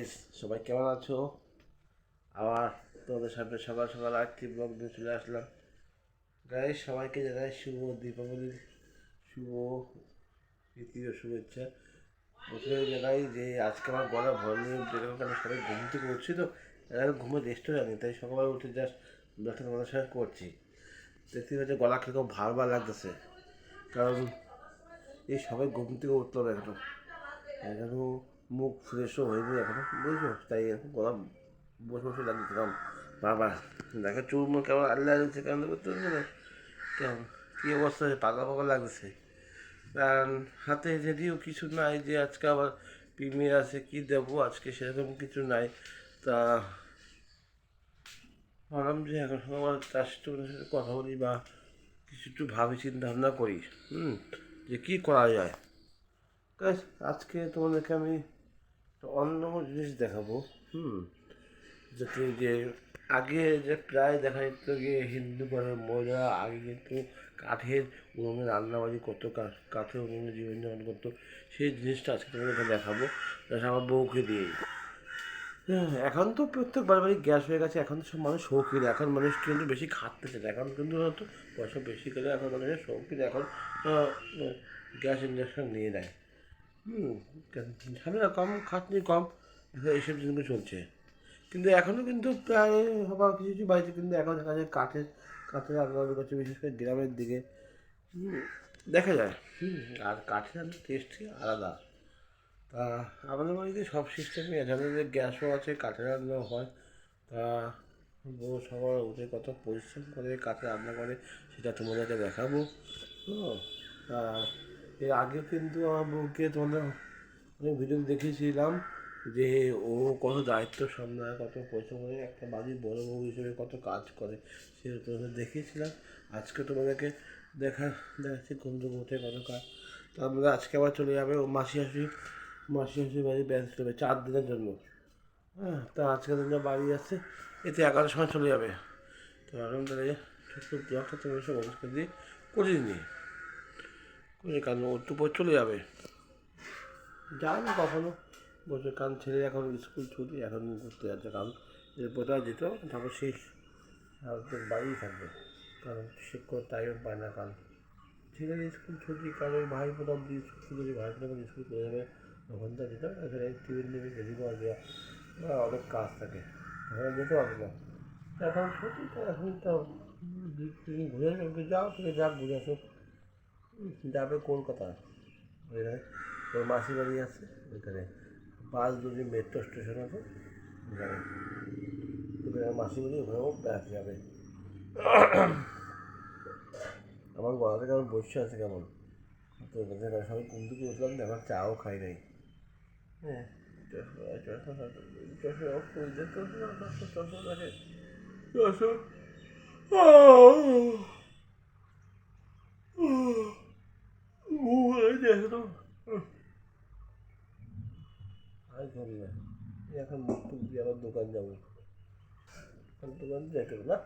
Guys সবাই কেমন আছো? আবার তোমাদের সামনে সকাল সকাল আরেকটি ব্লগ নিয়ে চলে আসলাম। গাইস সবাইকে জানাই শুভ দীপাবলির শুভ তৃতীয় শুভেচ্ছা। প্রথমে জানাই যে আজকে আমার গলা ভলিউম যেরকম কারণ সবাই ঘুম থেকে উঠছি তো এখন ঘুমে রেস্টও জানি, তাই সকালবেলা উঠে জাস্ট ব্লগটা তোমাদের সঙ্গে করছি। দেখতে পাচ্ছি গলা কীরকম ভার ভার লাগতেছে। কারণ এই সবাই ঘুম থেকে উঠল না এখনও এখনও মুখ ফ্রেশও হয়নি এখনও বুঝছ? তাই এখন গলা বসে বসে লাগছিলাম বাবা, দেখো চুল মুখ কেমন আল্লাহ লাগছে, কেমন করতে না কেমন? কী অবস্থা পাকা পাকা লাগছে। কারণ হাতে যদিও কিছু নাই যে আজকে আবার প্রিমিয়ার আছে, কি দেবো? আজকে সেরকম কিছু নাই। তা ভাবলাম যে এখন আমার তার সাথে কথা বলি বা কিছু একটু ভাবি চিন্তা ভাবনা করি। হুম? যে কী করা যায়? আজকে তোমাদেরকে আমি অন্য জিনিস দেখাবো হুম? যাতে যে আগে যে প্রায় দেখা যেত যে হিন্দু ঘরের মহিলা আগে কিন্তু কাঠের উনুনে রান্নাবাড়ি করতো কাঠের উনুনে জীবনযাপন করতো সেই জিনিসটা আজকে তোমাদেরকে দেখাবো। যেটা আমার বউকে দিয়ে। হ্যাঁ, এখন তো প্রত্যেক বাড়ি গ্যাস হয়ে গেছে এখন তো সব মানুষ শৌখিন এখন মানুষ কিন্তু বেশি খাটতে চায় এখন কিন্তু হয়তো পয়সা বেশি করে এখন মানুষের শৌখিন এখন গ্যাস ইন্ডাকশন নিয়ে নেয়। হুম ঝামেলা কম খাটনি কম এইসব জিনিসগুলো চলছে। কিন্তু এখনও কিন্তু প্রায় হবার কিছু কিছু বাড়িতে কিন্তু এখন দেখা যায় কাঠের কাঠের রান্নাবাড়ি করছে বিশেষ করে গ্রামের দিকে। দেখা যায়। আর কাঠের টেস্টই আলাদা। তা আমাদের বাড়িতে সব সিস্টেমই আছে। আমাদের গ্যাসও আছে কাঠের রান্নাও হয়। তা বউ সবার উঠে কত পরিশ্রম করে কাঠে রান্না করে সেটা তোমাদেরকে দেখাবো। হুম, তা এর আগেও কিন্তু আমার বউকে তোমাদের অনেক ভিডিও দেখেছিলাম যে ও কত দায়িত্ব সামলায়, কত পরিশ্রম করে একটা বাড়ির বড় বউ হিসেবে কত কাজ করে সেটা তোমাদের দেখিয়েছিলাম। আজকে তোমাদেরকে দেখা, দেখাচ্ছি ঘুম উঠে কত কাজ তারপরে আজকে আবার চলে যাবে ও মাসি হাসি মাসি হাসি বাড়ি চলে যাবে চার দিনের জন্য। হ্যাঁ তা আজকে দিন বাড়ি যাচ্ছে এতে এগারোটার সময় চলে যাবে। তো এখন তাহলে ছোট্ট ব্লগটা তোমার সব অনুষ্ঠান দিয়ে করিয়ে নি করে কারণ ও তো চলে যাবে। যায়নি কখনো। বসে কারণ ছেলে এখন স্কুল ছুটি, এখন ঘুরতে যাচ্ছে। কারণ এরপর আর যেত, তারপর শেষ আর তো বাড়িই থাকবে। কারণ শিক্ষক টাইম পায় না কারণ ছেলের স্কুল ছুটি, কারণ ভাই প্রথম দিয়ে স্কুল ছুটি ভাই প্রথম স্কুল করে যাবে, তখন তো যেত, এখানে টিফিন নেবে রেডি করা অনেক কাজ থাকে। তখন যেতে পারবে না। এখন ছুটি তো, এখন তো ঘুরে যাও থেকে যাক, ঘুরে আসো যাবে কলকাতা ওইখানে ওর মাসি বাড়ি আছে ওইখানে পাঁচ দুদিন মেট্রো স্টেশন আছে ওখানে মাসি বাড়ি ওখানেও বেড়াতে যাবে আমার গলাতে কেমন বসে আছে কেমন তো ওখানে সবাই ঘুম থেকে উঠলাম না এখন চাও খাই নাই হ্যাঁ আর খাবি না। এখন মুখ টুক দিয়ে আবার দোকান যাব। দোকান যেতে না?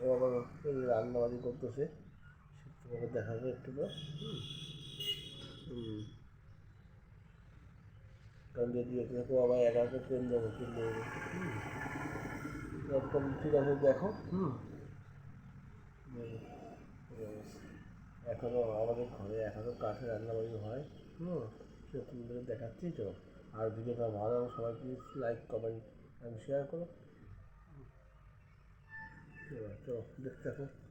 ও আবার রান্না বাড়ি করতেছে। সে তোমাকে দেখাবো একটু না হুম। কারণ যদি এতে থাকো আবার একা ট্রেন যাব ট্রেন যাব ঠিক আছে দেখো। হুম। এখনও আমাদের ঘরে এখনও রান্না রান্নাবাড়ি হয়। হুম, সে তোমাদের দেখাচ্ছি তো। আর ভিডিওটা ভালো লাগলে সবাই please like comment and share করো। চলো দেখতে থাকো।